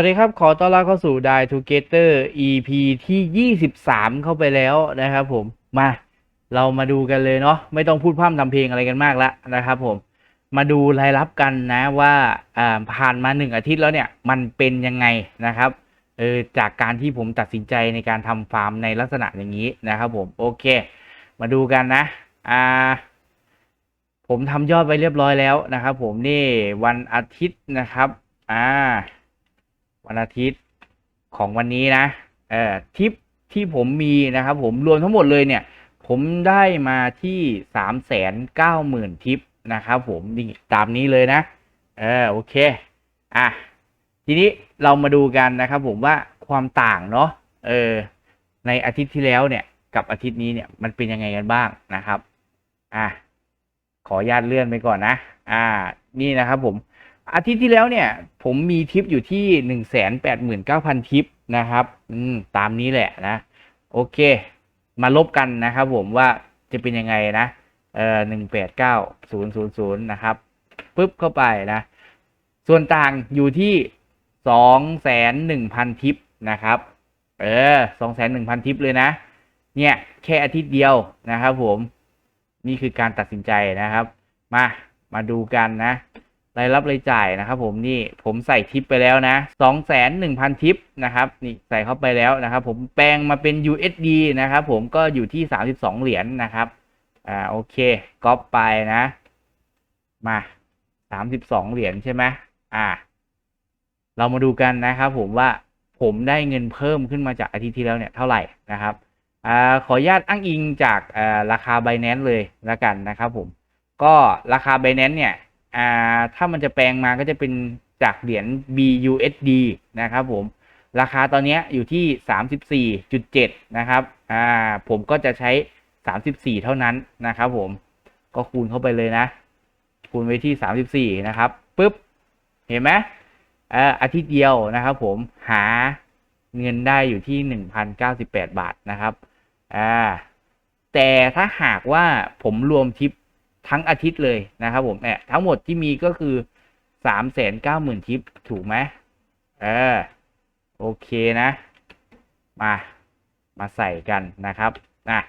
วัสดีครับ ขอต้อนรับเข้าสู่ Die Together EP ที่ 23 เข้าไปแล้วนะครับผม มา เรามาดูกันเลยเนาะ ไม่ต้องพูดพร่ำทำเพลงอะไรกันมากและนะครับผม มาดูรายรับกันนะว่าผ่านมาหนึ่งอาทิตย์แล้วเนี่ย มันเป็นยังไงนะครับเออจากการที่ผมตัดสินใจในการทำฟาร์มในลักษณะอย่างนี้นะครับผม โอเค มาดูกันนะ อ่า ผมทำยอดไว้เรียบร้อยแล้วนะครับผมนี่วันอาทิตย์นะครับ อ่า วันอาทิตย์ของวันนี้นะเอ่อทิปที่ผมมีนะครับ ผมรวมทั้งหมดเลยเนี่ย ผมได้มาที่สามแสนเก้าหมื่นทิปนะครับผมนี่ตามนี้เลยนะเออโอเคอะทีนี้เรามาดูกันนะครับ ผมว่าความต่างเนาะเออในอาทิตย์ที่แล้วเนี่ยกับอาทิตย์นี้เนี่ยมันเป็นยังไงกันบ้างนะครับ อะขออนุญาตเลื่อนไปก่อนนะ อ่า นี่นะครับผม อาทิตย์ที่แล้วเนี่ย ผมมีทิปอยู่ที่หนึ่งแสนแปดหมื่นเก้าพันทิปนะครับ อืม ตามนี้แหละนะ โอเค มาลบกันนะครับผมว่าจะเป็นยังไงนะ เอ่อหนึ่งแปดเก้าศูนย์ศูนย์ศูนย์นะครับปุ๊บเข้าไปนะ ส่วนต่างอยู่ที่สองแสนหนึ่งพันทิปนะครับ เออสองแสนหนึ่งพันทิปเลยนะ เนี่ย แค่อาทิตย์เดียวนะครับผม นี่คือการตัดสินใจนะครับ มา มาดูกันนะ รายรับรายจ่ายนะครับผมนี่ผมใส่ทิปไปแล้วนะสองแสนหนึ่งพันทิปนะครับนี่ใส่เข้าไปแล้วนะครับผมแปลงมาเป็น USD นะครับผมก็อยู่ที่สามสิบสองเหรียญนนะครับอ่าโอเคก๊อปไปนะ มาสามสิบสองเหรียญใช่ไหมอ่า เรามาดูกันนะครับผมว่าผมได้เงินเพิ่มขึ้นมาจากอาทิตย์ที่แล้วเนี่ยเท่าไหร่นะครับอ่าขออนุญาตอ้างอิงจากอ่าราคา Binance เลยล้วกันนะครับผมก็ราคา Binance เนี่ย อ่าถ้ามันจะแปลงมาก็จะเป็นจากเหรียญ BUSD นะครับผมราคาตอนนี้อยู่ที่ 34.7 นะครับ อ่า ผมก็จะใช้ 34 เท่านั้นนะครับผม ก็คูณเข้าไปเลยนะ คูณไว้ที่ 34 นะครับปุ๊บ เห็นไหมอ่าอาทิตย์เดียวนะครับผม หาเงินได้อยู่ที่ 1,098 บาทนะครับ อ่า แต่ถ้าหากว่าผมรวมทิป ทั้งอาทิตย์เลยนะครับผมเนี่ยทั้งหมดที่มีก็คือสามแสนเก้าหมื่นทิปถูกไหมเออโอเคนะ มา มาใส่กันนะครับนะ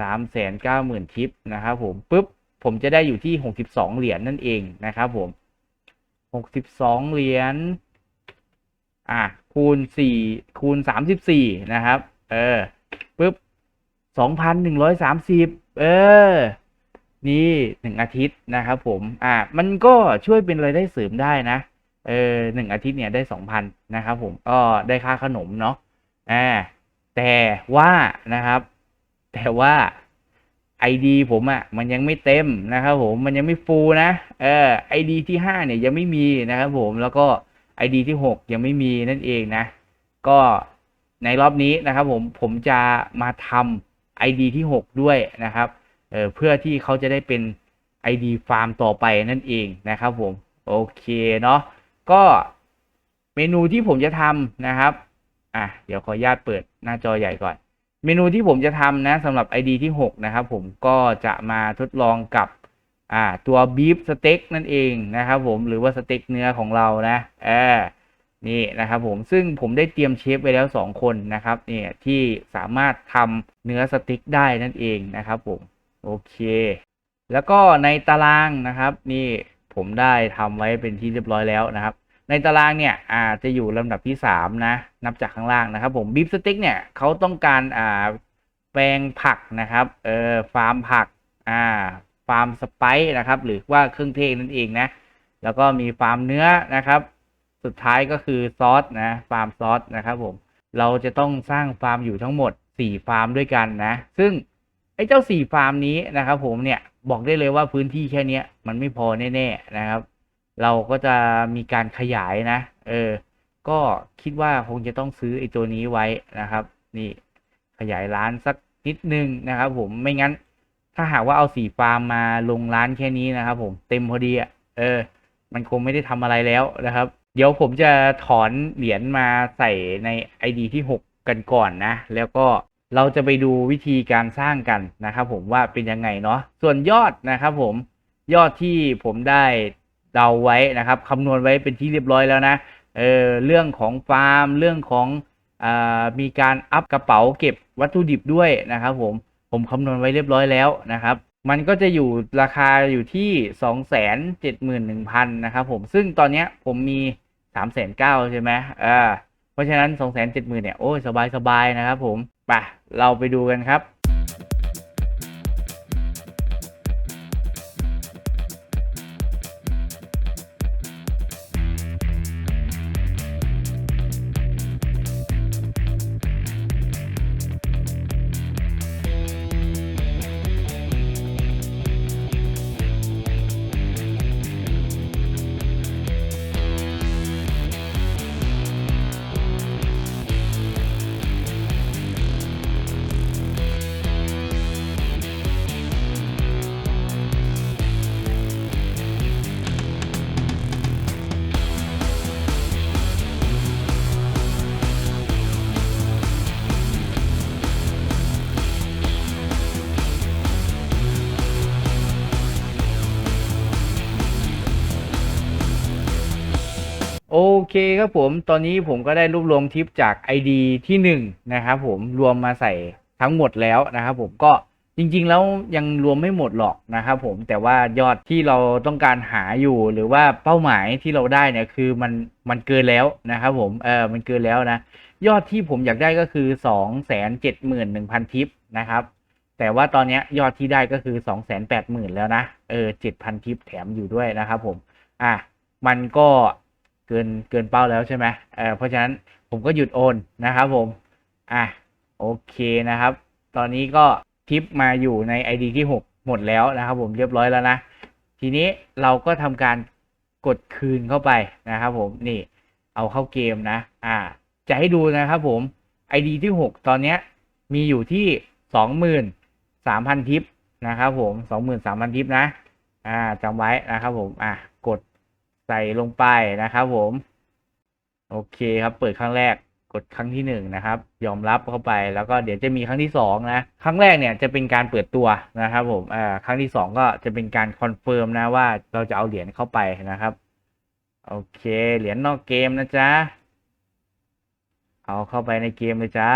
สามแสนเก้าหมื่นทิปนะครับผมปุ๊บผมจะได้อยู่ที่หกสิบสองเหรียญนั่นเองนะครับผมหกสิบสองเหรียญอะคูณสี่คูณสามสิบสี่นะครับ เออปุ๊บสองพันหนึ่งร้อยสามสิบเออ นี่หนึ่งอาทิตย์นะครับผม อ่า มันก็ช่วยเป็นรายได้เสริมได้นะ เออหนึ่งอาทิตย์เนี่ยได้สองพันนะครับผม ก็ได้ค่าขนมเนาะ อ่า แต่ว่านะครับ แต่ว่าไอดีผมอะ่ะมันยังไม่เต็มนะครับผม มันยังไม่ฟูลนะ เออไอดีที่ห้าเนี่ยยังไม่มีนะครับผม แล้วก็ไอดีที่หกยังไม่มีนั่นเองนะ ก็ในรอบนี้นะครับผม ผมจะมาทำไอดีที่หกด้วยนะครับ เออเพื่อที่เขาจะได้เป็น ID ฟาร์มต่อไปนั่นเองนะครับผม โอเคเนาะก็เมนูที่ผมจะทำนะครับอะเดี๋ยวขออนุญาตเปิดหน้าจอใหญ่ก่อน เมนูที่ผมจะทำนะสำหรับ ID ที่ 6 นะครับผมก็จะมาทดลองกับอ่าตัวบีฟสเต็กนั่นเองนะครับผมหรือว่าสเต็กเนื้อของเรานะเออนี่นะครับผมซึ่งผมได้เตรียมเชฟไว้แล้ว 2 คนนะครับเนี่ยที่สามารถทำเนื้อสเต็กได้นั่นเองนะครับผม โอเค แล้วก็ในตารางนะครับ นี่ผมได้ทำไว้เป็นที่เรียบร้อยแล้วนะครับ ในตารางเนี่ยอาจะอยู่ลำดับที่สามนะ นับจากข้างล่างนะครับ ผมบีฟสเต็กเนี่ยเขาต้องการอ่าแปลงผักนะครับเออฟาร์มผักอ่าฟาร์มสไปซ์นะครับ หรือว่าเครื่องเทศนั่นเองนะ แล้วก็มีฟาร์มเนื้อนะครับ สุดท้ายก็คือซอสนะฟาร์มซอสนะครับผมเราจะต้องสร้างฟาร์มอยู่ทั้งหมดสี่ฟาร์มด้วยกันนะ ซึ่ง ไอ้เจ้าสี่ฟาร์มนี้นะครับ ผมเนี่ยบอกได้เลยว่าพื้นที่แค่เนี้ยมันไม่พอแน่ๆนะครับ เราก็จะมีการขยายนะ เออ ก็คิดว่าคงจะต้องซื้อไอ้ตัวนี้ไว้นะครับ นี่ขยายร้านสักนิดนึงนะครับ ผมไม่งั้น ถ้าหากว่าเอาสี่ฟาร์มมาลงร้านแค่นี้นะครับ ผมเต็มพอดีอะเออ มันคงไม่ได้ทำอะไรแล้วนะครับ เดี๋ยวผมจะถอนเหรียญมาใส่ใน ID ที่ 6 กันก่อนนะ แล้วก็ เราจะไปดูวิธีการสร้างกันนะครับผมว่าเป็นยังไงเนาะส่วนยอดนะครับผมยอดที่ผมได้เดาไว้นะครับคำนวณไว้เป็นที่เรียบร้อยแล้วนะเออเรื่องของฟาร์ม เรื่องของอมีการอัพกระเป๋าเก็บวัตถุดิบด้วยนะครับผมผมคำนวณไว้เรียบร้อยแล้วนะครับมันก็จะอยู่ราคาอยู่ที่สองแสนเจ็ดหมื่นหนึ่งพันนะครับผมซึ่งตอนนี้ผมมีสามแสนเก้าใช่ไหมอ่าเพราะฉะนั้นสองแสนเจ็ดหมื่นเนี่ยโอ้ยสบายสบายนะครับผม ไปเราไปดูกันครับ เคครับผม ตอนนี้ผมก็ได้รวบรวมทิปจาก ID ที่หนึ่งนะครับผม รวมมาใส่ทั้งหมดแล้วนะครับผมก็จริงๆ แล้วยังรวมไม่หมดหรอกนะครับผม แต่ว่ายอดที่เราต้องการหาอยู่หรือว่าเป้าหมายที่เราได้เนี่ยคือมันมันเกินแล้วนะครับผม เออมันเกินแล้วนะ ยอดที่ผมอยากได้ก็คือสองแสนเจ็ดหมื่นหนึ่งพันทิปนะครับ แต่ว่าตอนนี้ยอดที่ได้ก็คือสองแสนแปดหมื่นแล้วนะ เออเจ็ดพันทิปแถมอยู่ด้วยนะครับผม อะ มันก็ กินเกินเป้าแล้วใช่ไหมเออเพราะฉะนั้นผมก็หยุดโอนนะครับผม อะโอเคนะครับ ตอนนี้ก็ทิปมาอยู่ใน ID ที่ 6 หมดแล้วนะครับผมเรียบร้อยแล้วนะ ทีนี้เราก็ทำการกดคืนเข้าไปนะครับผมนี่เอาเข้าเกมนะ อ่า จะให้ดูนะครับผม ID ที่ 6 ตอนนี้มีอยู่ที่ 23,000 ทิปนะครับผม 23,000 ทิปนะ อ่าจำไว้นะครับผม อะ ใส่ลงไปนะครับผม โอเคครับ เปิดครั้งแรกกดครั้งที่หนึ่งนะครับ ยอมรับเข้าไปแล้วก็เดี๋ยวจะมีครั้งที่สองนะ ครั้งแรกเนี่ยจะเป็นการเปิดตัวนะครับผมอ่าครั้งที่สองก็จะเป็นการคอนเฟิร์มนะว่าเราจะเอาเหรียญเข้าไปนะครับ โอเค เหรียญนอกเกมนะจ๊ะเอาเข้าไปในเกมเลยจ้า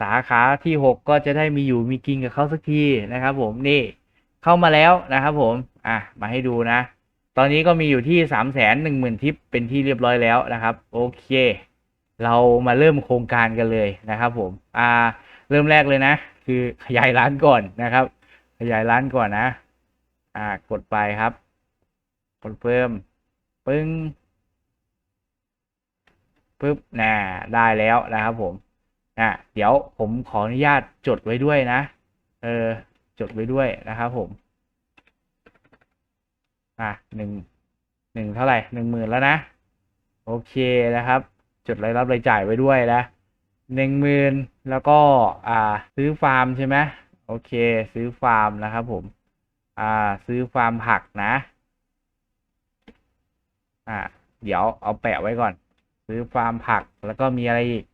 สาขาที่หกก็จะได้มีอยู่มีกินกับเขาสักทีนะครับผมนี่เข้ามาแล้วนะครับผม อะ มาให้ดูนะ อนนี้ก็มีอยู่ที่สามแสนหนึ่งหมื่นทิปเป็นที่เรียบร้อยแล้วนะครับ โอเค เรามาเริ่มโครงการกันเลยนะครับผมอ่าเริ่มแรกเลยนะ คือขยายร้านก่อนนะครับ ขยายร้านก่อนนะ อ่ากดไปครับคอนเฟิร์มปึ้งปึ๊บน่ะได้แล้วนะครับผมอะเดี๋ยวผมขออนุญาตจดไว้ด้วยนะ เออ จดไว้ด้วยนะครับผม อะหนึ่งหนึ่งเท่าไหร่หนึ่งหมื่นแล้วนะ โอเคนะครับ จดรายรับรายจ่ายไว้ด้วยนะหนึ่งหมื่นแล้วก็อ่าซื้อฟาร์มใช่ไหมโอเค ซื้อฟาร์มนะครับผม อ่า ซื้อฟาร์มผักนะ อ่า เดี๋ยวเอาแปะไว้ก่อน ซื้อฟาร์มผักแล้วก็มีอะไรอีก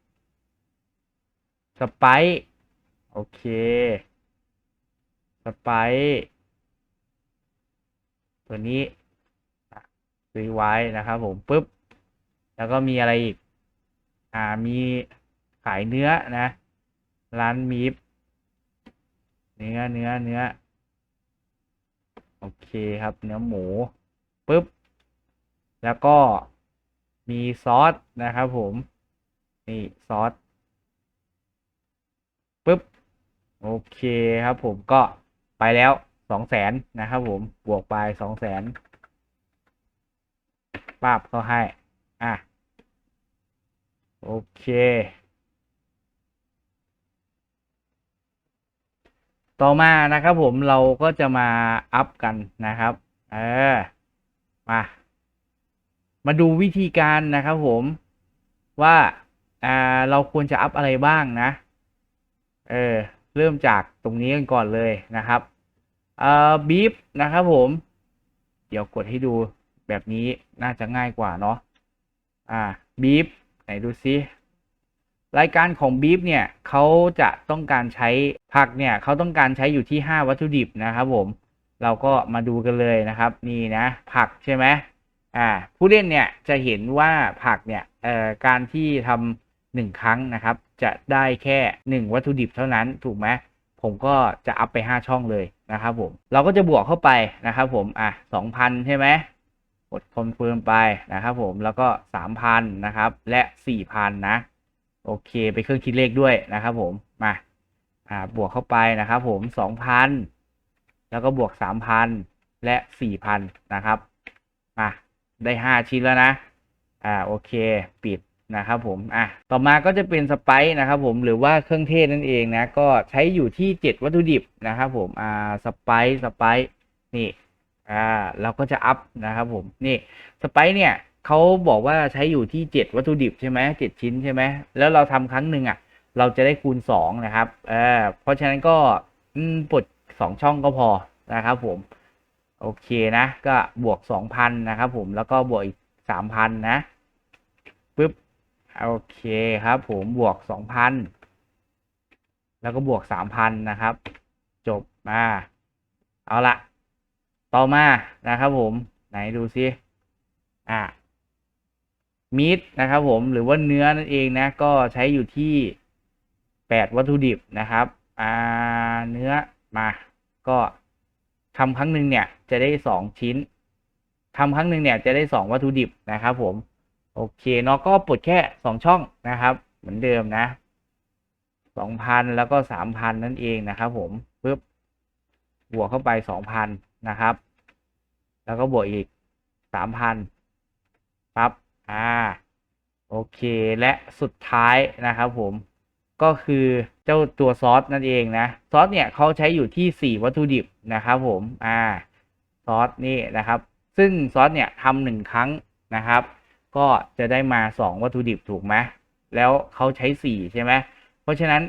สไปซ์โอเค สไปซ์ ตัวนี้ซื้อไว้นะครับผมปุ๊บ แล้วก็มีอะไรอีก อ่ามีขายเนื้อนะ ร้านมีฟเนื้อเนื้อเนื้อโอเคครับ เนื้อหมูปุ๊บ แล้วก็มีซอสนะครับผม นี่ซอสปุ๊บ โอเคครับผมก็ไปแล้ว สองแสนนะครับผมบวกไปสองแสนป้าบเขาให้ อะ โอเค ต่อมานะครับผมเราก็จะมาอัพกันนะครับ เออ มา มาดูวิธีการนะครับผมว่าอ่าเราควรจะอัพอะไรบ้างนะ เออ เริ่มจากตรงนี้กันก่อนเลยนะครับ อ่อบีฟนะครับผม เดี๋ยวกดให้ดูแบบนี้น่าจะง่ายกว่าเนาะอ่าบีฟไหนดูซิรายการของบีฟเนี่ยเขาจะต้องการใช้ผักเนี่ยเขาต้องการใช้อยู่ที่ 5 วัตถุดิบนะครับผม เราก็มาดูกันเลยนะครับ นี่นะ ผักใช่ไหมอ่าผู้เล่นเนี่ยจะเห็นว่าผักเนี่ยเอ่อการที่ทำหนึ่งครั้งนะครับ จะได้แค่หนึ่งวัตถุดิบเท่านั้นถูกไหมผมก็จะอัพไปห้าช่องเลย นะครับผมเราก็จะบวกเข้าไปนะครับผมอะสองพันใช่ไหมกดคอนเฟิร์มไปนะครับผมแล้วก็สามพันนะครับ และสี่พันนะ โอเคไปเครื่องคิดเลขด้วยนะครับผมมาอ่าบวกเข้าไปนะครับผมสองพันแล้วก็บวกสามพันและสี่พันนะครับมาได้ห้าชิ้นแล้วนะอ่าโอเค ปิด นะครับผม อะ ต่อมาก็จะเป็นสไปซ์นะครับผม หรือว่าเครื่องเทศนั่นเองนะ ก็ใช้อยู่ที่เจ็ดวัตถุดิบนะครับผม อ่า สไปซ์สไปซ์นี่ อ่า เราก็จะอัพนะครับผม นี่ สไปซ์เนี่ยเขาบอกว่าใช้อยู่ที่เจ็ดวัตถุดิบใช่ไหมเจ็ดชิ้นใช่ไหม แล้วเราทำครั้งหนึ่งอะ เราจะได้คูณสองนะครับ เออเพราะฉะนั้นก็ปลดสองช่องก็พอนะครับผม โอเคนะ ก็บวกสองพันนะครับผม แล้วก็บวกอีกสามพันนะ โอเคครับผมบวกสองพันแล้วก็บวกสามพันนะครับ จบมาเอาละต่อมานะครับผมไหนดูซิอ่ามีดนะครับผมหรือว่าเนื้อนั่นเองนะก็ใช้อยู่ที่แปดวัตถุดิบนะครับอ่าเนื้อมาก็ทำครั้งหนึ่งเนี่ยจะได้สองชิ้นทำครั้งหนึ่งเนี่ยจะได้สองวัตถุดิบนะครับผม โอเคเนาะก็ปลดแค่สองช่องนะครับ เหมือนเดิมนะสองพันแล้วก็สามพันนั่นเองนะครับ ผมปึ๊บบวกเข้าไปสองพันนะครับ แล้วก็บวกอีกสามพันปั๊บอ่าโอเคและสุดท้ายนะครับผมก็คือเจ้าตัวซอสนั่นเองนะ ซอสเนี่ยเขาใช้อยู่ที่ 4 วัตถุดิบนะครับผมอ่าซอสนี่นะครับ ซึ่งซอสเนี่ยทำหนึ่งครั้งนะครับ ก็จะได้มา 2 วัตถุดิบถูกไหมแล้วเขาใช้ 4 ใช่ไหมเพราะฉะนั้น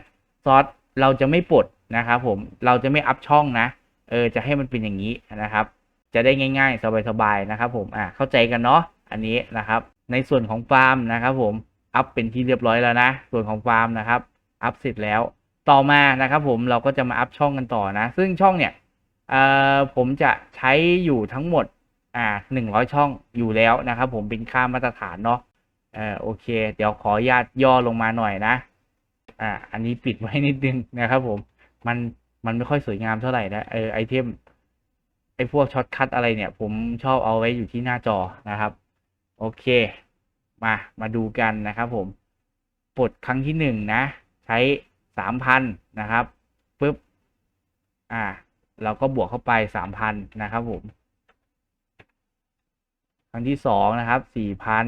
ซอสเราจะไม่ปลดนะครับผมเราจะไม่อัพช่องนะเออจะให้มันเป็นอย่างนี้นะครับ จะได้ง่าย ๆ สบายๆนะครับผมอ่าเข้าใจกันเนาะอันนี้นะครับ ในส่วนของฟาร์มนะครับผมอัพเป็นที่เรียบร้อยแล้วนะ ส่วนของฟาร์มนะครับอัพเสร็จแล้วต่อมานะครับผมเราก็จะมาอัพช่องกันต่อนะ ซึ่งช่องเนี่ยเอ่อผมจะใช้อยู่ทั้งหมด อ่าหนึ่งร้อยช่องอยู่แล้วนะครับผมเป็นค่ามาตรฐานเนาะเออโอเค เดี๋ยวขออนุญาตย่อลงมาหน่อยนะ อ่า อันนี้ปิดไว้นิดนึงนะครับผม มันมันไม่ค่อยสวยงามเท่าไหร่นะเออไอเทมไอพวกช็อตคัทอะไรเนี่ย ผมชอบเอาไว้อยู่ที่หน้าจอนะครับ โอเค มามาดูกันนะครับผมปลดครั้งที่หนึ่งนะ ใช้สามพันนะครับปุ๊บอ่า เราก็บวกเข้าไปสามพันนะครับผม ครั้งที่สองนะครับสี่พัน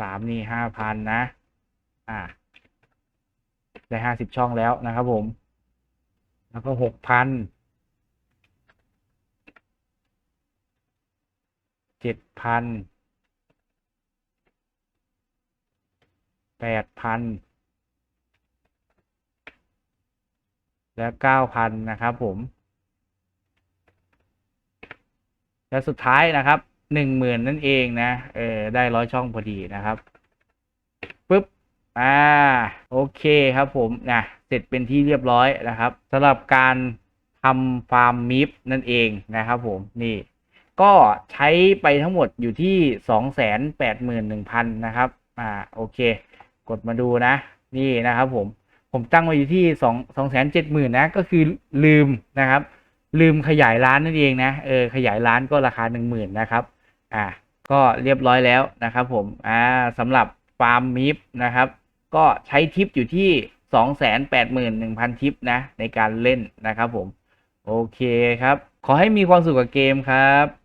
สามนี่ห้าพันนะ อ่า ได้ห้าสิบช่องแล้วนะครับผม แล้วก็หกพันเจ็ดพันแปดพันและเก้าพันนะครับผม และสุดท้ายนะครับหนึ่งหมื่นนั่นเองนะ เออ ได้ร้อยช่องพอดีนะครับปึ๊บ อ่า โอเคครับผมนะเสร็จเป็นที่เรียบร้อยนะครับสำหรับการทำฟาร์มมิฟนั่นเองนะครับผมนี่ ก็ใช้ไปทั้งหมดอยู่ที่สองแสนแปดหมื่นหนึ่งพันนะครับ อ่า โอเค กดมาดูนะ นี่นะครับผม ผมตั้งไว้อยู่ที่สองสองแสนเจ็ดหมื่นนะ ก็คือลืมนะครับ ลืมขยายร้านนั่นเองนะเออขยายร้านก็ราคาหนึ่งหมื่นนะครับอ่าก็เรียบร้อยแล้วนะครับผมอ่าสำหรับฟาร์มมิฟนะครับ ก็ใช้ทิปอยู่ที่สองแสนแปดหมื่นหนึ่งพันทิปนะในการเล่นนะครับผม โอเคครับ ขอให้มีความสุขกับเกมครับ